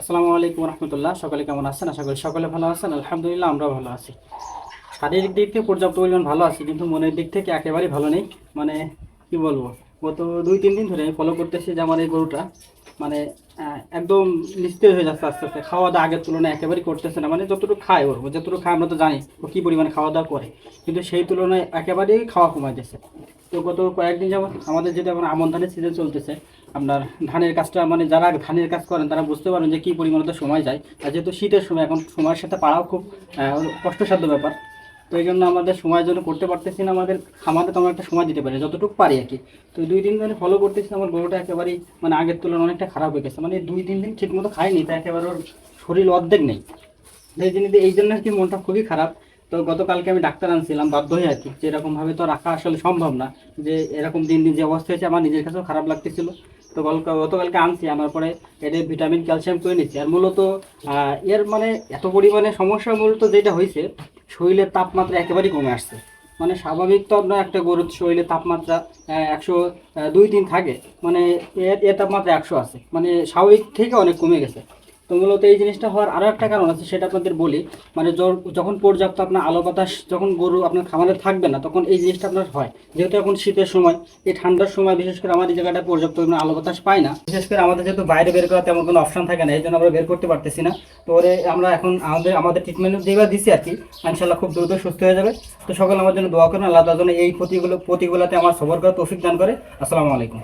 আসসালামু আলাইকুম রহমতুল্লাহ। সকলে কেমন আছেন? আশা করি সকলে ভালো আছেন। আলহামদুলিল্লাহ, আমরাও ভালো আছি। শারীরিক দিক থেকে পর্যাপ্ত পরিমাণ ভালো আছি, কিন্তু মনের দিক থেকে একেবারেই ভালো নেই। মানে কি বলব? গত দুই, তিন দিন ধরে ফলো করতেছি যে আমার এই গরুটা। মানে একদম নিস্তেজ হয়ে যাচ্ছে আস্তে আস্তে। খাওয়া দাওয়া আগের তুলনায় একেবারেই করতেছে না। মানে যতটুকু খায় ওর, যতটুকু খায় আমরা তো জানি ও কী পরিমাণে খাওয়া দাওয়া করে। কিন্তু সেই তুলনায় একেবারেই খাওয়া কমায় দিয়েছে। তো গত কয়েকদিন যাবত আমাদের যেটা এখন আমন ধানের সিজন চলতেছে, আপনার ধানের কাজটা মানে যারা ধানের কাজ করেন, তারা বুঝতে পারেন যে কী পরিমাণে সময় যায়। আর যেহেতু শীতের সময়, এখন সময়ের সাথে পাড়াও খুব কষ্টসাধ্য ব্যাপার। তো এই জন্য আমাদের সময়ের জন্য করতে পারতেছি না, আমাদের খামারে তেমন একটা সময় দিতে পারি যতটুকু পারি আর কি। তো দুই দিন ধরে ফলো করতেছি, আমার গরুটা একেবারেই মানে আগের তুলনায় অনেকটা খারাপ হয়ে গেছে। মানে দুই, তিন দিন ঠিক মতো খায়নি, তা একেবারে ওর শরীর অর্ধেক নেই। এই জন্য এই জন্য আর কি মনটা খুবই খারাপ। তো গতকালকে আমি ডাক্তার আনছিলাম, বাধ্য হয়ে আর কি। যে এরকমভাবে তো রাখা আসলে সম্ভব না, যে এরকম দিন দিন যে অবস্থা হয়েছে, আমার নিজের কাছেও খারাপ লাগতেছিল। তো গতকালকে আনছি আমার পরে এদের ভিটামিন, ক্যালসিয়াম করে নিচ্ছি আর মূলত এর মানে এত পরিমাণে সমস্যা মূলত যেটা হয়েছে, শরীরের তাপমাত্রা একেবারেই কমে আসছে। মানে স্বাভাবিক তো আপনার একটা গরুর শরীরে তাপমাত্রা একশো দুই তিন থাকে মানে এর এর তাপমাত্রা একশো আছে। মানে স্বাভাবিক থেকে অনেক কমে গেছে। তো মূলত এই জিনিসটা হওয়ার আরও একটা কারণ আছে, সেটা আপনাদের বলি। মানে যখন পর্যাপ্ত আপনার আলো বাতাস, যখন গরু আপনার খামারে থাকবে না, তখন এই জিনিসটা আপনার হয়। যেহেতু এখন শীতের সময়, এই ঠান্ডার সময় বিশেষ করে এই জায়গাটা পর্যাপ্ত পরিমাণে আলো বাতাস পায় না। বিশেষ করে আমাদের যেহেতু বাইরে বের করা তেমন কোনো অপশন থাকে না, এই জন্য আমরা বের করতে পারতেছি না। তো ওরে আমরা এখন আমাদের আমাদের ট্রিটমেন্ট যেভাবে দিচ্ছি আর কি ইনশাল্লাহ খুব দ্রুত সুস্থ হয়ে যাবে। তো সকলে আমার জন্য দোয়া করেন, আল্লাহ তার জন্য এই প্রতিগুলো প্রতিগুলোতে আমার সবর করে তৌফিক দান করে। আসসালামু আলাইকুম।